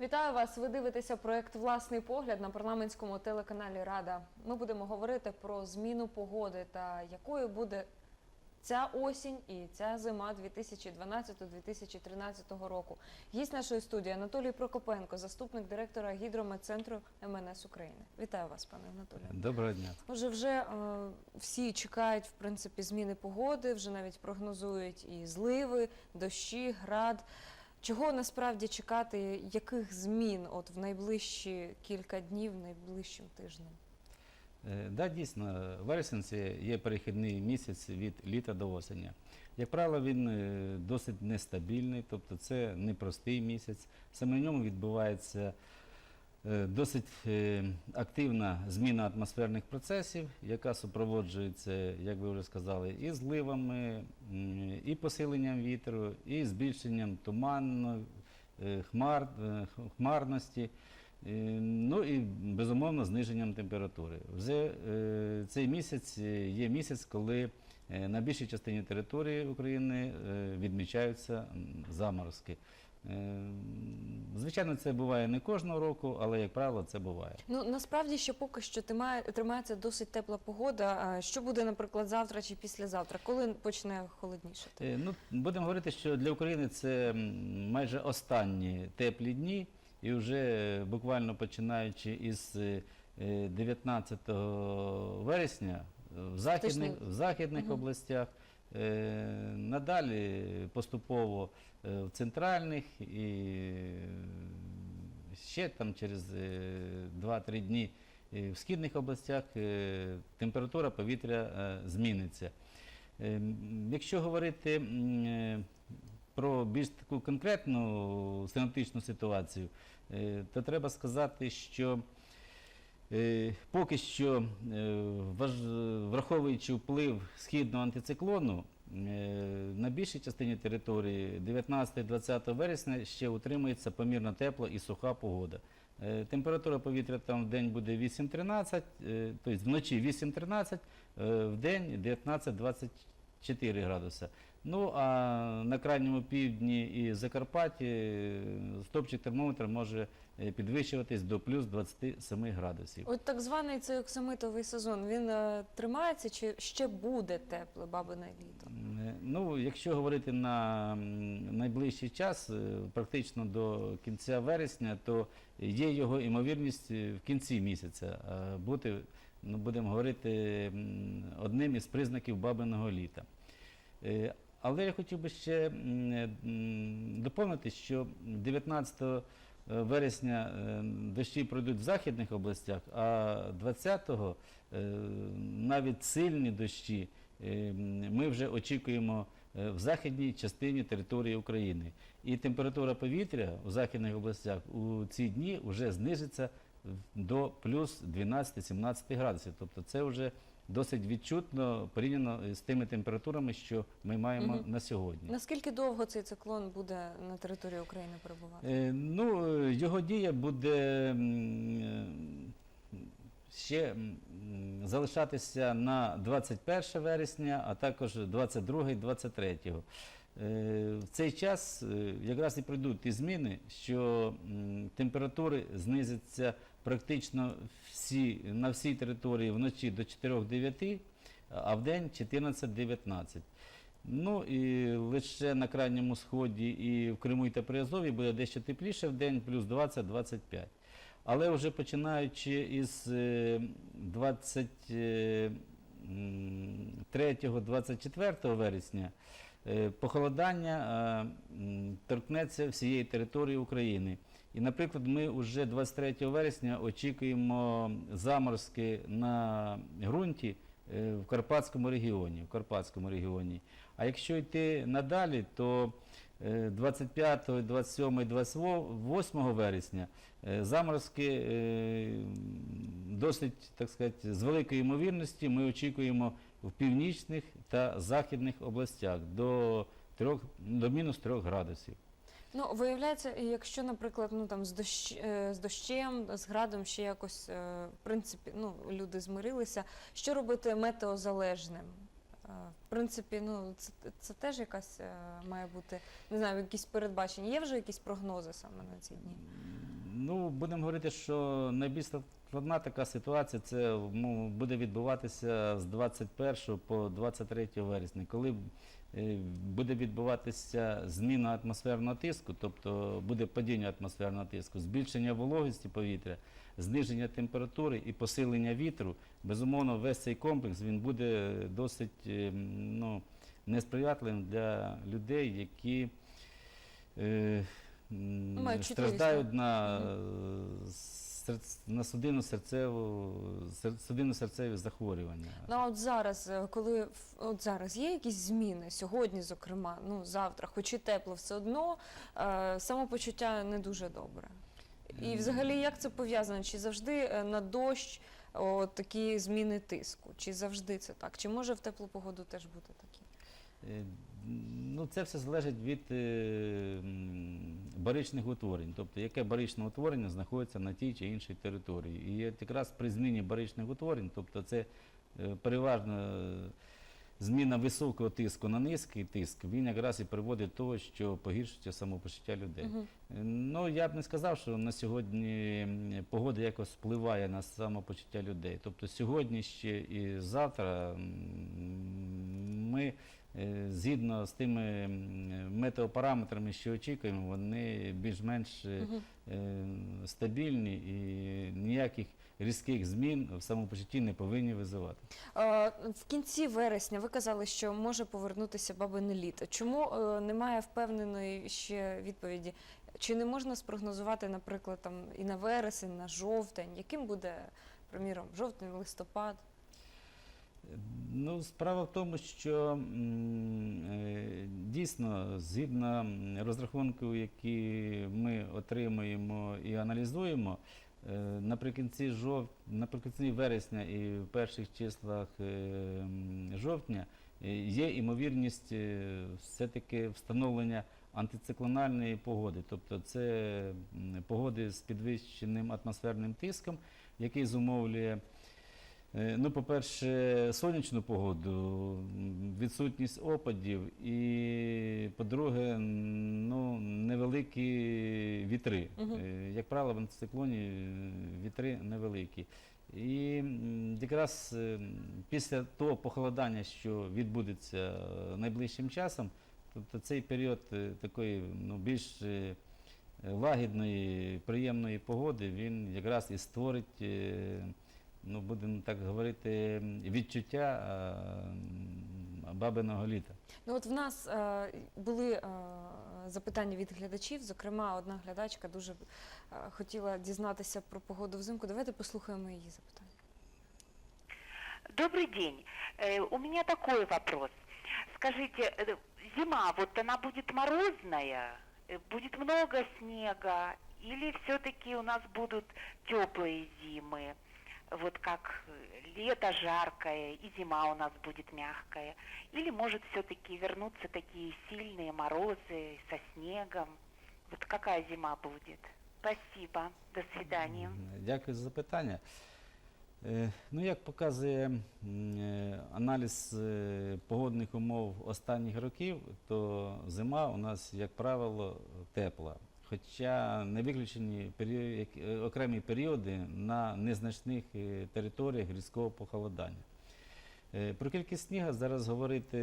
Вітаю вас! Ви дивитеся проект Власний погляд на парламентському телеканалі Рада. Ми будемо говорити про зміну погоди та якою буде ця осінь і ця зима 2012-2013 року. Гість нашої студії Анатолій Прокопенко, заступник директора гідрометцентру МНС України. Вітаю вас, пане Анатолію. Доброго дня. Отже, вже е, всі чекають в принципі зміни погоди, вже навіть прогнозують і зливи, дощі, град. Чого насправді чекати, яких змін от в найближчі кілька днів, найближчим тижнем? Так, Да, дійсно, вересень це є перехідний місяць від літа до осені. Як правило, він е, досить нестабільний, тобто це непростий місяць. Саме в ньому відбувається е, досить е, активна зміна атмосферних процесів, яка супроводжується, як ви вже сказали, і зливами, і посиленням вітру, і збільшенням туману, е, хмар, е, хмарності. Е, Ну і безумовно зниженням температури. Вже е, цей місяць е, є місяць, коли е, на більшій частині території України е, відмічаються заморозки. Е, Звичайно, це буває не кожного року, але як правило, це буває. Ну насправді ще поки що тримає, тримається досить тепла погода. Що буде, наприклад, завтра чи післязавтра, коли почне холоднішати? Е, Ну, будемо говорити, що для України це майже останні теплі дні, і вже е, буквально починаючи із е, е, 19 вересня е, в західних, в західних областях, е, надалі поступово е, в центральних і е, ще там через е, 2-3 дні е, в східних областях е, температура повітря е, зміниться. Е, Якщо говорити е, про більш таку конкретну синоптичну ситуацію, е, то треба сказати, що е, поки що, е, враховуючи вплив східного антициклону, е, на більшій частині території 19-20 вересня ще утримується помірно тепла і суха погода. Е, Температура повітря там в день буде 8-13, е, тобто вночі 8-13, е, в день 19-24 градуса. Ну а на крайньому півдні і Закарпатті е, стопчик термометра може е, підвищуватись до плюс 27 градусів. От так званий цей оксамитовий сезон він е, тримається чи ще буде тепле бабине літо? Е, Ну, якщо говорити на м, найближчий час, е, практично до кінця вересня, то є його імовірність е, в кінці місяця е, бути, ну, будемо говорити, м, одним із признаків бабиного літа. Е, Але я хотів би ще е, доповнити, що 19 вересня е, дощі пройдуть в західних областях, а 20-го е, навіть сильні дощі е, ми вже очікуємо е, в західній частині території України. І температура повітря у західних областях у ці дні вже знижиться до плюс 12-17 градусів. Тобто це вже досить відчутно порівняно з тими температурами, що ми маємо Мгм. на сьогодні. Наскільки довго цей циклон буде на території України перебувати? Е, Ну, його дія буде е, ще залишатися на 21 вересня, а також 22 і 23. Е, В цей час е, якраз і прийдуть ті зміни, що температури знизяться практично всі, на всій території вночі до 4-9, а в день 14-19. Ну і лише на крайньому сході і в Криму та Приазов'ї буде дещо тепліше в день, плюс 20-25. Але вже починаючи із е, 23-24 вересня, е, похолодання е, торкнеться всієї території України. І, наприклад, ми вже 23 вересня очікуємо заморозки на ґрунті е, в Карпатському регіоні. В Карпатському регіоні. А якщо йти надалі, то е, 25, 27, 28 вересня е, заморозки е, досить, так сказати, з великою ймовірністю ми очікуємо в північних та західних областях до, 3, до мінус 3 градусів. Ну, виявляється, якщо, наприклад, ну там з дощ е, з дощем, з градом ще якось е, в принципі, ну люди змирилися. Що робити метеозалежним? Е, В принципі, ну це, це теж якась має бути, не знаю, якісь передбачення. Є вже якісь прогнози саме на ці дні? Ну, будемо говорити, що найбільш складна така ситуація це ну, буде відбуватися з 21 по 23 вересня, коли е, буде відбуватися зміна атмосферного тиску, тобто буде падіння атмосферного тиску, збільшення вологості повітря, зниження температури і посилення вітру. Безумовно, весь цей комплекс він буде досить е, ну, несприятливим для людей, які е, страждають на, е, на судинно серцеву судинно серцеві захворювання. Ну а от зараз, е, коли от зараз є якісь зміни сьогодні, зокрема, ну завтра, хоч і тепло, все одно е, самопочуття не дуже добре. І взагалі, як це пов'язано? Чи завжди на дощ от такі зміни тиску? Чи завжди це так? Чи може в теплу погоду теж бути такі? Ну, це все залежить від баричних утворень, тобто яке баричне утворення знаходиться на тій чи іншій території. І якраз при зміні баричних утворень, тобто це е, переважно е, зміна високого тиску на низький тиск, він якраз і приводить до того, що погіршується самопочуття людей. Е, Ну, я б не сказав, що на сьогодні погода якось впливає на самопочуття людей. Тобто сьогодні ще і завтра ми згідно з тими метеопараметрами, що очікуємо, вони більш-менш е, е, стабільні і ніяких різких змін в самопочутті не повинні визивати. Е, В кінці вересня ви казали, що може повернутися бабине літо. Чому е, немає впевненої ще відповіді? Чи не можна спрогнозувати, наприклад, там і на вересень, на жовтень? Яким буде, приміром, жовтень, листопад? Ну, справа в тому, що е, дійсно, згідно розрахунків, які ми отримуємо і аналізуємо, е, наприкінці, жов... наприкінці вересня і в перших числах е, жовтня є імовірність все-таки встановлення антициклональної погоди. Тобто це погоди з підвищеним атмосферним тиском, який зумовлює Ну, по-перше, сонячну погоду, відсутність опадів і, по-друге, ну, невеликі вітри. Е, Як правило, в антициклоні е, вітри невеликі. І якраз е, після того похолодання, що відбудеться е, найближчим часом, тобто цей період е, такої ну, більш е, лагідної, приємної погоди, він якраз і створить е, ну, будемо так говорити, відчуття е, бабиного літа. Ну от в нас е, були е, запитання від глядачів. Зокрема, одна глядачка дуже е, хотіла дізнатися про погоду взимку. Давайте послухаємо її запитання. Добрый день. Э, У меня такой вопрос. Скажите, э, зима, вот она будет морозная, э, будет много снега, или все-таки у нас будут теплые зимы? Вот как э, лето жаркое, и зима у нас будет мягкая. Или может все-таки вернуться такие сильные морозы со снегом? Вот какая зима будет? Спасибо. До свидания. Дякую за запитання. Е, Ну, як показує м, е, аналіз е, погодних умов останніх років, то зима у нас, як правило, тепла. Хоча не виключені е, окремі періоди на незначних е, територіях різкого похолодання. Е, Про кількість снігу зараз говорити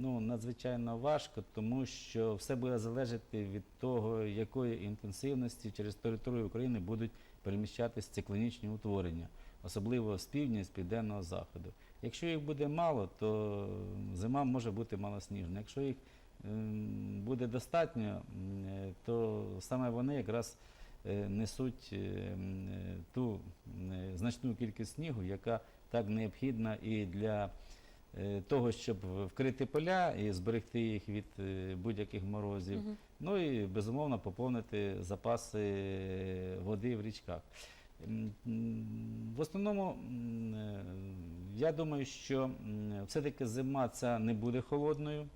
ну, надзвичайно важко, тому що все буде залежати від того, якої інтенсивності через територію України будуть переміщатися циклонічні утворення, особливо з півдня і з південного заходу. Якщо їх буде мало, то зима може бути малосніжна. Якщо їх буде достатньо, то саме вони якраз е, несуть е, ту значну кількість снігу, яка так необхідна і для е, того, щоб вкрити поля і зберегти їх від будь-яких морозів. Мгм. Ну і безумовно поповнити запаси води в річках. В основному, я думаю, що все-таки зима ця не буде холодною.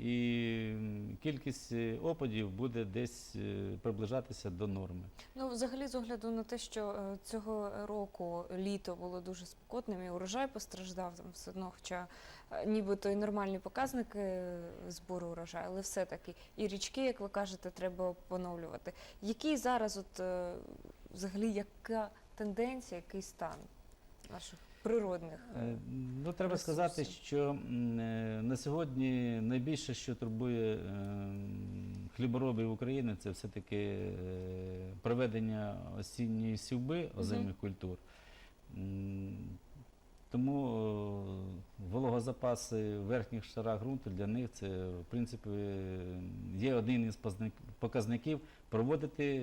І кількість е, опадів буде десь е, приближатися до норми. Ну, взагалі, з огляду на те, що е, цього року літо було дуже спекотним, і урожай постраждав там все одно, хоча нібито і нормальні показники збору урожаю, але все-таки і річки, як ви кажете, треба поновлювати. Який зараз, от взагалі, яка тенденція, який стан наших природних? е, Ну, треба сказати, що е, на сьогодні найбільше, що турбує е, хліборобів України, це все-таки е, проведення осінньої сівби озимих культур. Тому вологозапаси в верхніх шарах ґрунту для них це, в принципі, є один із показників проводити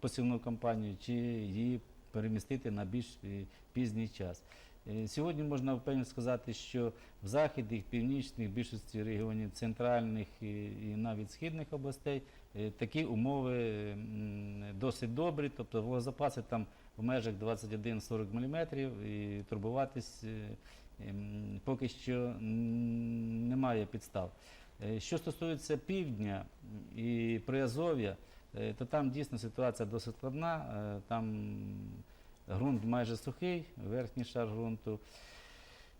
посівну кампанію чи її перемістити на більш е, пізній час. Е, Сьогодні можна впевнено сказати, що в західних, північних, більшості регіонів центральних і, і навіть східних областей е, такі умови досить добрі, тобто вологозапаси там в межах 21-40 мм і турбуватись е, поки що немає підстав. Е, Що стосується півдня і Приазов'я, е, то там дійсно ситуація досить складна. е, Там ґрунт майже сухий, верхній шар ґрунту.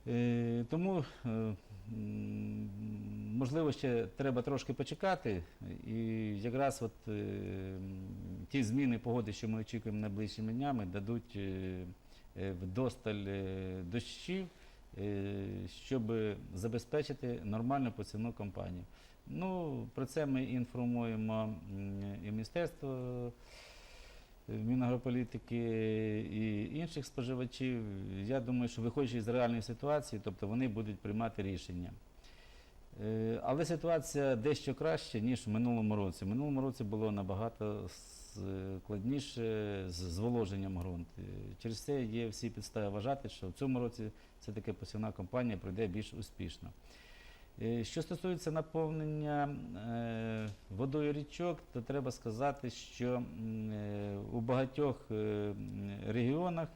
Е, Тому, е, можливо, ще треба трошки почекати. І якраз от е, ті зміни погоди, що ми очікуємо найближчими днями, дадуть е, е, вдосталь е, дощів, е, щоб забезпечити нормальну посівну кампанію. Ну, про це ми інформуємо і Міністерство Мінагрополітики і інших споживачів. Я думаю, що виходячи з реальної ситуації, тобто вони будуть приймати рішення. Е, Але ситуація дещо краще, ніж в минулому році. В минулому році було набагато складніше з зволоженням ґрунту. Через це є всі підстави вважати, що в цьому році все таки посівна кампанія пройде більш успішно. Е, Що стосується наповнення е, водою річок, то треба сказати, що е, у багатьох регіонах,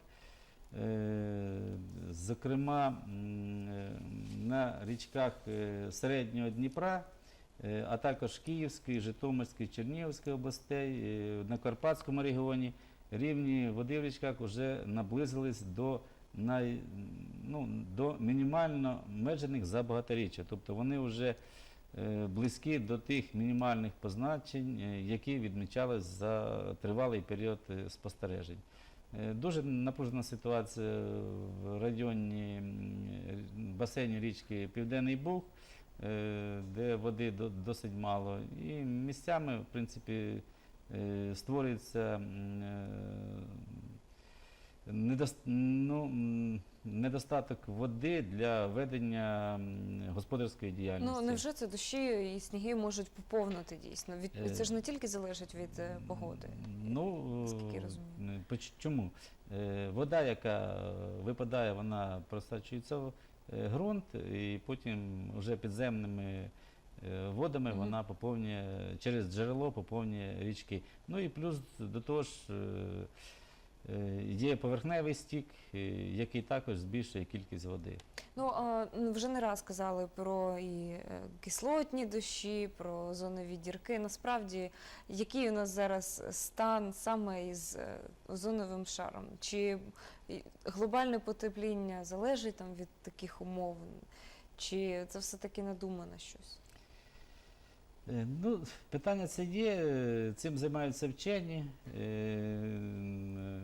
зокрема на річках середнього Дніпра, а також Київської, Житомирської, Чернігівської областей, на Карпатському регіоні рівні води в річках вже наблизились до най, ну, до мінімально межених за багаторіччя. Тобто вони вже е, близькі до тих мінімальних позначень, е, які відмічались за тривалий період е, спостережень. Дуже напружена ситуація в районі басейні річки Південний Буг, де води досить мало. І місцями, в принципі, створюється е, ну, недостаток води для ведення господарської діяльності. Ну невже це дощі і сніги можуть поповнити дійсно? Від Е, це ж не тільки залежить від е, погоди. Ну, наскільки е, розумію. чому? Е, Вода, яка випадає, вона просачується в ґрунт, і потім вже підземними водами Мгм. вона поповнює через джерело поповнює річки. Ну і плюс до того ж є поверхневий стік, е, який також збільшує кількість води. Ну ну, вже не раз казали про і е, кислотні дощі, про зонові дірки. Насправді, який у нас зараз стан саме із е, озоновим шаром? Чи глобальне потепління залежить там від таких умов? Чи це все таки надумане щось? Е, Ну, питання це є, е, цим займаються вчені, е,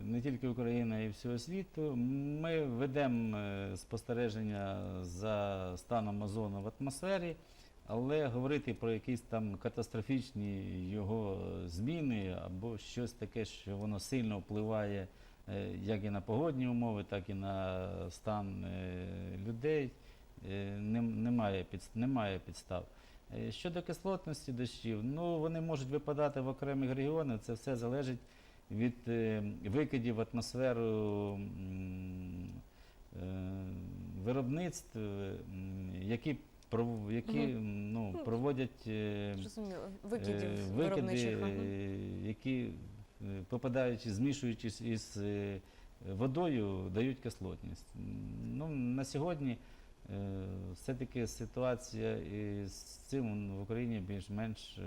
не тільки Україна, й всього світу. Ми ведемо спостереження за станом озону в атмосфері, але говорити про якісь там катастрофічні його зміни або щось таке, що воно сильно впливає як і на погодні умови, так і на стан людей, немає підстав. Е, Щодо кислотності дощів, ну вони можуть випадати в окремих регіонах. Це все залежить від е, викидів в атмосферу е, виробництв, які, які Мгм. ну, Ну, проводять викидів викиди, які попадаючи, змішуючись із водою, дають кислотність. Ну, на сьогодні все-таки ситуація із цим в Україні більш-менш е,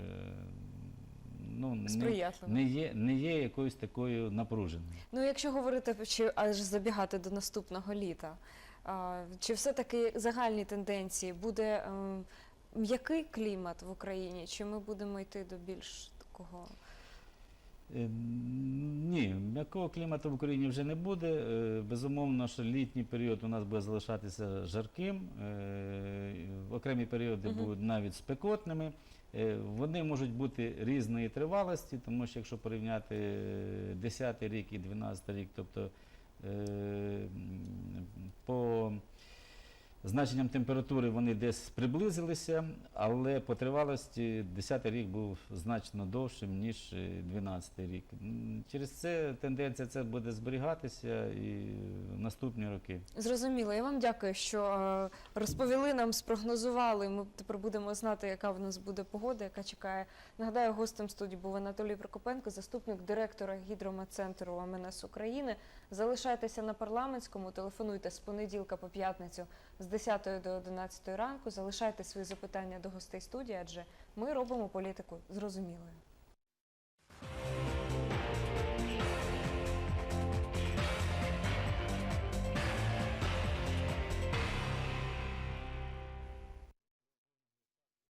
ну, не, не, є, не є якоюсь такою напруженою. Ну, якщо говорити чи аж забігати до наступного літа, а, чи все-таки загальні тенденції буде ем, м'який клімат в Україні, чи ми будемо йти до більш такого? Е, Ні, м'якого клімату в Україні вже не буде. Е, Безумовно, що літній період у нас буде залишатися жарким. е, Окремі періоди будуть навіть спекотними. Вони можуть бути різної тривалості, тому що якщо порівняти 10 рік і 12 рік, тобто по значенням температури вони десь приблизилися, але по тривалості 10 рік був значно довшим, ніж е, 12 рік. Через це тенденція це буде зберігатися і в наступні роки. Зрозуміло, я вам дякую, що е, розповіли нам, спрогнозували. Ми тепер будемо знати, яка в нас буде погода, яка чекає. Нагадаю, гостем студії був Анатолій Прокопенко, заступник директора гідрометцентру АМНС України. Залишайтеся на парламентському, телефонуйте з понеділка по п'ятницю з 10 до 11 ранку. Залишайте свої запитання до гостей студії, адже ми робимо політику зрозумілою.